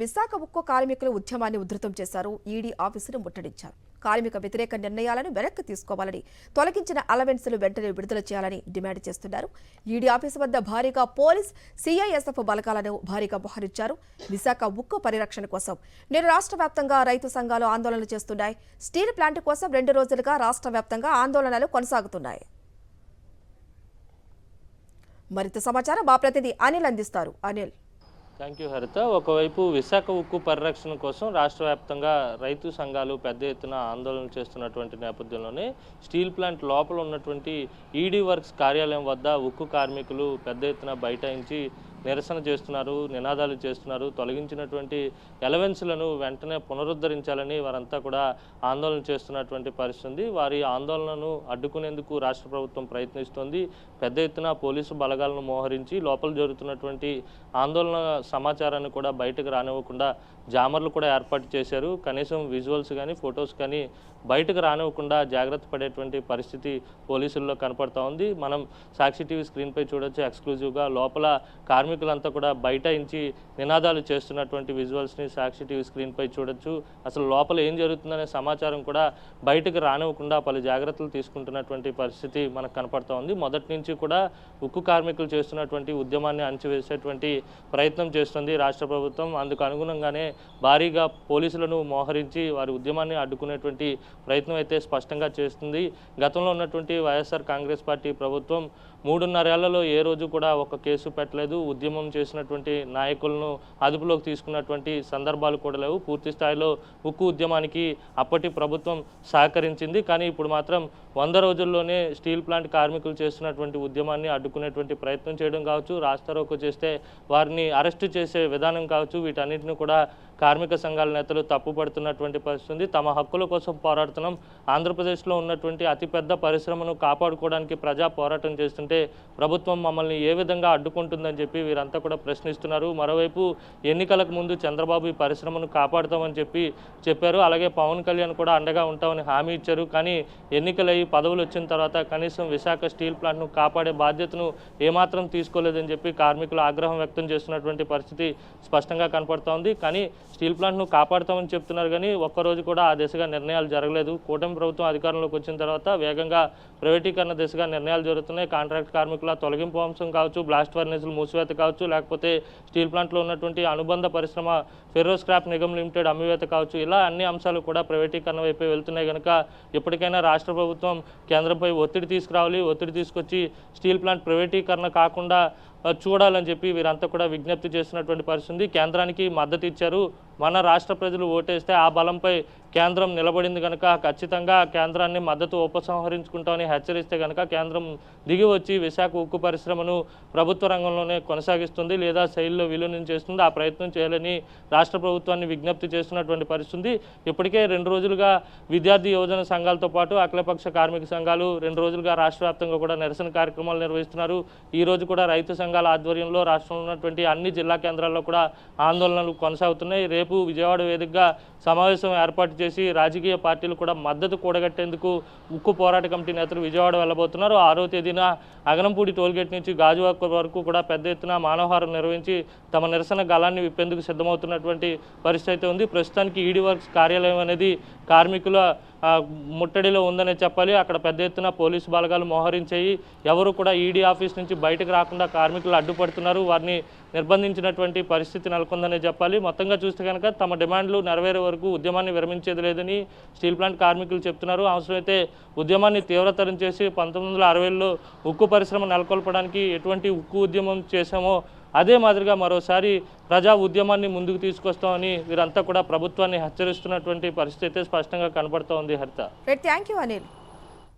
విశాఖ ఉక్కు కార్మికుల ఉద్యమాన్ని ఉధృతం చేశారు. ఈడీ ఆఫీసును ముట్టడించారు. కార్మిక వ్యతిరేక నిర్ణయాలను వెనక్కి తీసుకోవాలని తొలగించిన అలవెన్సులు వెంటనే విడుదల చేయాలని డిమాండ్ చేస్తున్నారు. ఈడీ ఆఫీసు వద్ద భారీగా పోలీస్ సిఐఎస్ఎఫ్ బలకాలను భారీగా మోహరించారు. విశాఖ ఉక్కు పరిరక్షణ కోసం నేడు రాష్ట్ర వ్యాప్తంగా రైతు సంఘాలు ఆందోళనలు చేస్తున్నాయి. స్టీల్ ప్లాంట్ కోసం రెండు రోజులుగా రాష్ట్ర వ్యాప్తంగా ఆందోళనలు కొనసాగుతున్నాయి. మరింత సమాచారం మా ప్రతినిధి అనిల్ అందిస్తారు. అనిల్. థ్యాంక్ యూ హరిత ఒకవైపు విశాఖ ఉక్కు పరిరక్షణ కోసం రాష్ట్ర వ్యాప్తంగా రైతు సంఘాలు పెద్ద ఎత్తున ఆందోళన చేస్తున్నటువంటి నేపథ్యంలోనే స్టీల్ ప్లాంట్ లోపల ఉన్నటువంటి ఈడీ వర్క్స్ కార్యాలయం వద్ద ఉక్కు కార్మికులు పెద్ద ఎత్తున బైఠాయించి నిరసన చేస్తున్నారు నినాదాలు చేస్తున్నారు. తొలగించినటువంటి ఎలవెన్స్లను వెంటనే పునరుద్ధరించాలని వారంతా కూడా ఆందోళన చేస్తున్నటువంటి పరిస్థితి. ఉంది వారి ఆందోళనను అడ్డుకునేందుకు రాష్ట్ర ప్రభుత్వం ప్రయత్నిస్తోంది. పెద్ద ఎత్తున పోలీసు బలగాలను మోహరించి లోపల జరుగుతున్నటువంటి ఆందోళన సమాచారాన్ని కూడా బయటకు రానివ్వకుండా జామర్లు కూడా ఏర్పాటు చేశారు. కనీసం విజువల్స్ కానీ ఫొటోస్ కానీ బయటకు రానివ్వకుండా జాగ్రత్త పడేటువంటి పరిస్థితి పోలీసుల్లో కనపడతా ఉంది. మనం సాక్షి టీవీ స్క్రీన్పై చూడొచ్చు. ఎక్స్క్లూజివ్గా లోపల కార్మికులంతా కూడా బయట ఇంచి నినాదాలు చేస్తున్నటువంటి విజువల్స్ని సాక్షి టీవీ స్క్రీన్పై చూడొచ్చు. అసలు లోపల ఏం జరుగుతుందనే సమాచారం కూడా బయటకు రానివ్వకుండా పలు జాగ్రత్తలు తీసుకుంటున్నటువంటి పరిస్థితి మనకు కనపడుతూ ఉంది. మొదటి నుంచి కూడా ఉక్కు కార్మికులు చేస్తున్నటువంటి ఉద్యమాన్ని అణచివేసేటువంటి ప్రయత్నం చేస్తుంది రాష్ట్ర ప్రభుత్వం. అందుకు అనుగుణంగానే భారీగా పోలీసులను మోహరించి వారి ఉద్యమాన్ని అడ్డుకునేటువంటి ప్రయత్నం అయితే స్పష్టంగా చేస్తుంది. గతంలో ఉన్నటువంటి వైఎస్ఆర్ కాంగ్రెస్ పార్టీ ప్రభుత్వం మూడున్నరేళ్ళలో ఏ రోజు కూడా ఒక కేసు పెట్టలేదు. ఉద్యమం చేసినటువంటి నాయకులను అదుపులోకి తీసుకున్నటువంటి సందర్భాలు కూడా లేవు. పూర్తి స్థాయిలో ఉక్కు ఉద్యమానికి అప్పటి ప్రభుత్వం సహకరించింది. కానీ ఇప్పుడు మాత్రం వంద రోజుల్లోనే స్టీల్ ప్లాంట్ కార్మికులు చేస్తున్నటువంటి ఉద్యమాన్ని అడ్డుకునేటువంటి ప్రయత్నం చేయడం కావచ్చు. రాస్తారోకో చేస్తే వారిని అరెస్టు చేసే విధానం కావచ్చు. వీటన్నిటిని కూడా కార్మిక సంఘాల నేతలు తప్పుపడుతున్నటువంటి పరిస్థితి ఉంది. తమ హక్కుల కోసం పోరాడుతున్నాం. ఆంధ్రప్రదేశ్లో ఉన్నటువంటి అతిపెద్ద పరిశ్రమను కాపాడుకోవడానికి ప్రజా పోరాటం చేస్తుంటే ప్రభుత్వం మమ్మల్ని ఏ విధంగా అడ్డుకుంటుందని చెప్పి వీరంతా కూడా ప్రశ్నిస్తున్నారు. మరోవైపు ఎన్నికలకు ముందు చంద్రబాబు ఈ పరిశ్రమను కాపాడుతామని చెప్పి చెప్పారు. అలాగే పవన్ కళ్యాణ్ కూడా అండగా ఉంటామని హామీ ఇచ్చారు. కానీ ఎన్నికలయ్యి పదవులు వచ్చిన తర్వాత కనీసం విశాఖ స్టీల్ ప్లాంట్ను కాపాడే బాధ్యతను ఏమాత్రం తీసుకోలేదని చెప్పి కార్మికులు ఆగ్రహం వ్యక్తం చేస్తున్నటువంటి పరిస్థితి స్పష్టంగా కనపడుతోంది. కానీ స్టీల్ ప్లాంట్ను కాపాడుతామని చెప్తున్నారు కానీ ఒక్కరోజు కూడా ఆ దిశగా నిర్ణయాలు జరగలేదు. కూటమి ప్రభుత్వం అధికారంలోకి వచ్చిన తర్వాత వేగంగా ప్రైవేటీకరణ దిశగా నిర్ణయాలు జరుగుతున్నాయి. కాంట్రాక్ట్ కార్మికుల తొలగింపు అంశం కావచ్చు బ్లాస్ట్ ఫర్నేసులు మూసివేత కావచ్చు లేకపోతే స్టీల్ ప్లాంట్లో ఉన్నటువంటి అనుబంధ పరిశ్రమ ఫెరో స్క్రాప్ నిగమ్ లిమిటెడ్ అమ్మివేత కావచ్చు ఇలా అన్ని అంశాలు కూడా ప్రైవేటీకరణ వైపే వెళ్తున్నాయి. కనుక ఎప్పటికైనా రాష్ట్ర ప్రభుత్వం కేంద్రంపై ఒత్తిడి తీసుకురావాలి. ఒత్తిడి తీసుకొచ్చి స్టీల్ ప్లాంట్ ప్రైవేటీకరణ కాకుండా చూడాలని చెప్పి వీరంతా కూడా విజ్ఞప్తి చేస్తున్నటువంటి పరిస్థితి కేంద్రానికి మద్దతు ఇచ్చారు. మన రాష్ట్ర ప్రజలు ఓటేస్తే ఆ బలంపై కేంద్రం నిలబడింది కనుక ఖచ్చితంగా కేంద్రాన్ని మద్దతు ఉపసంహరించుకుంటామని హెచ్చరిస్తే కనుక కేంద్రం దిగి వచ్చి విశాఖ ఉక్కు పరిశ్రమను ప్రభుత్వ రంగంలోనే కొనసాగిస్తుంది లేదా శైలిలో విలీనం చేస్తుంది. ఆ ప్రయత్నం చేయాలని రాష్ట్ర ప్రభుత్వాన్ని విజ్ఞప్తి చేస్తున్నటువంటి పరిస్థితి. ఇప్పటికే రెండు రోజులుగా విద్యార్థి యువజన సంఘాలతో పాటు అఖిలపక్ష కార్మిక సంఘాలు రెండు రోజులుగా రాష్ట్ర వ్యాప్తంగా కూడా నిరసన కార్యక్రమాలు నిర్వహిస్తున్నారు. ఈ రోజు కూడా రైతు సంఘాల ఆధ్వర్యంలో రాష్ట్రంలో ఉన్నటువంటి అన్ని జిల్లా కేంద్రాల్లో కూడా ఆందోళనలు కొనసాగుతున్నాయి. రేపు విజయవాడ వేదికగా సమావేశం ఏర్పాటు చేసి రాజకీయ పార్టీలు కూడా మద్దతు కూడగట్టేందుకు ఉక్కు పోరాట కమిటీ నేతలు విజయవాడ వెళ్ళబోతున్నారు. ఆరో తేదీన అగనంపూడి టోల్గేట్ నుంచి గాజువాక వరకు కూడా పెద్ద ఎత్తున మానవహారం నిర్వహించి తమ నిరసన గళాన్ని విప్పేందుకు సిద్ధమవుతున్నటువంటి పరిస్థితి అయితే ఉంది. ప్రస్తుతానికి ఈడీ వర్క్స్ కార్యాలయం అనేది కార్మికుల ముట్టడిలో ఉందనే చెప్పాలి. అక్కడ పెద్ద ఎత్తున పోలీసు బలగాలు మోహరించాయి. ఎవరు కూడా ఈడీ ఆఫీస్ నుంచి బయటకు రాకుండా కార్మికులు అడ్డుపడుతున్నారు. వారిని నిర్బంధించినటువంటి పరిస్థితి నెలకొందనే చెప్పాలి. మొత్తంగా చూస్తే కనుక తమ డిమాండ్లు నెరవేరే వరకు ఉద్యమాన్ని విరమించేది లేదని స్టీల్ ప్లాంట్ కార్మికులు చెప్తున్నారు. అవసరమైతే ఉద్యమాన్ని తీవ్రతరం చేసి పంతొమ్మిది వందల అరవైలో ఉక్కు పరిశ్రమ నెలకొల్పడానికి ఎటువంటి ఉక్కు ఉద్యమం చేశామో అదే మాదిరిగా మరోసారి ప్రజా ఉద్యమాన్ని ముందుకు తీసుకొస్తామని వీరంతా కూడా ప్రభుత్వాన్ని హెచ్చరిస్తున్నటువంటి పరిస్థితి అయితే స్పష్టంగా కనబడుతోంది హరిత. Thank you Anil.